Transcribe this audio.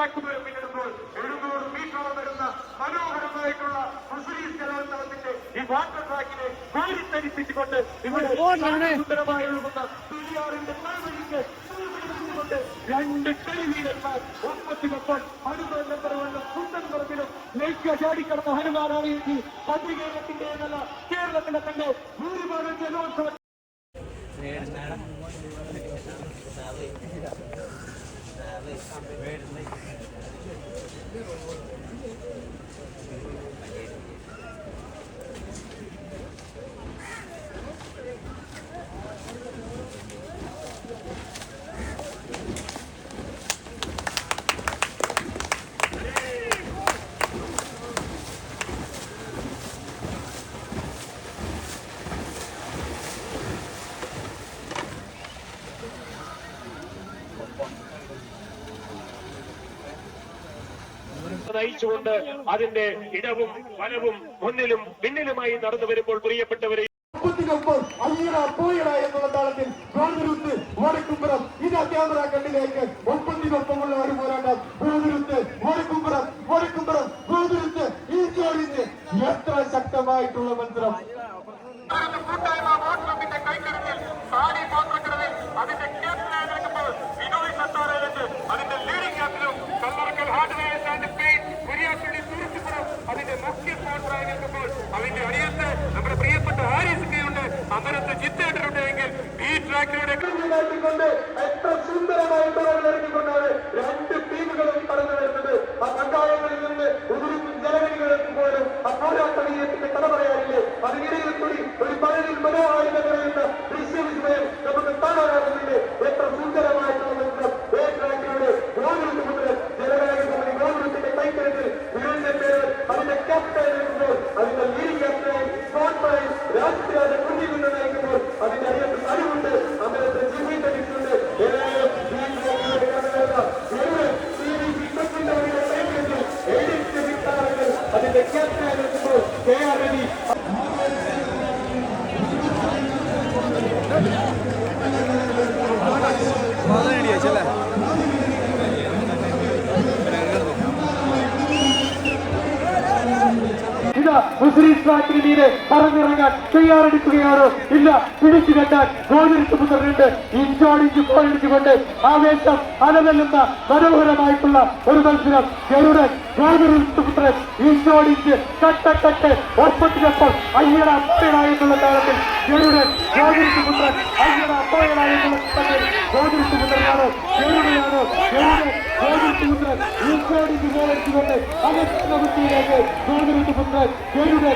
Track വരെ പിന്നിടുമ്പോൾ എഴുന്നൂറ് മീറ്ററോളം വരുന്ന മനോഹരമായിട്ടുള്ള മുസ്ലിം കലോത്സവത്തിന്റെ ഈ വാട്ടർ ട്രാക്കിനെ കോരിത്തരിപ്പിച്ചുകൊണ്ട് ഇവിടെ സുന്ദരമായി ഒഴുകുന്ന പെരിയാറിന്റെ താഴ്വഴിക്ക് കൊണ്ട് രണ്ട് കളിവീരന്മാർ ഒപ്പത്തിനൊപ്പം ഹനുമാൻ നമ്പർ വണ്ണും കുന്തൻ പറമ്പിലും ലൈക്ക ചാടിക്കടന്ന ഹനുമാനാണ് എങ്കിൽ പത്രികേരളത്തിന്റെ എന്നല്ല കേരളത്തിന്റെ തന്നെ ഭൂരിഭാഗം ജലോത്സവ നയിച്ചുകൊണ്ട് അതിന്റെ ഇടവും വലവും മുന്നിലും പിന്നിലുമായി നടന്നു വരുമ്പോൾ പ്രിയപ്പെട്ടവരെ എന്നുള്ള താളത്തിൽ ഗോതിരുത്ത് ഓടക്കുമ്പുറം ഇതാ ക്യാമറ കണ്ണിലേക്ക് ഒപ്പത്തിനൊപ്പമുള്ള ഒരു പോരാട്ടം. ഗോതിരുത്ത് ഓടക്കുമ്പുറം ഓടക്കുമ്പുറം ഗോതിരുത്ത് ഈ ജോലിന് എത്ര ശക്തമായിട്ടുള്ള മത്സരം. കൂട്ടായ്മ అది వ్యక్తిగతంగా కేఆర్ రెడ్డి. മുസ്ലിം ട്രാക്കിന് മീതെ പറന്നിറങ്ങാൻ തയ്യാറെടുക്കുകയാണ്. ഇല്ല പിടിച്ചു കെട്ടാൻ ഗോതിരിച്ചു പുത്രനുണ്ട്. ഇഞ്ചോടിഞ്ച് പോയിടിച്ചുകൊണ്ട് ആവേശം അലവല്ലുന്ന മനോഹരമായിട്ടുള്ള ഒരു മത്സരം. ഗരുഡൻ ഗോതിരിച്ചു പുത്രൻ ഇഞ്ചോടിഞ്ച് കട്ടക്കട്ട് ഒപ്പത്തിനൊപ്പം അയ്യട അപ്പോയട എന്നുള്ള താളത്തിൽ ഗരുഡൻ ഗോതിരിച്ചു പുത്രൻ അയ്യട അപ്പോയട എന്നുള്ള ചിത്രത്തിൽ പുത്രനാണ് ഗരുഡനാണ് ഗരുഡൻ. ഗോതിരിച്ചു പുത്രൻ ഇഞ്ചോടിഞ്ച് പോയിടിച്ചുകൊണ്ട്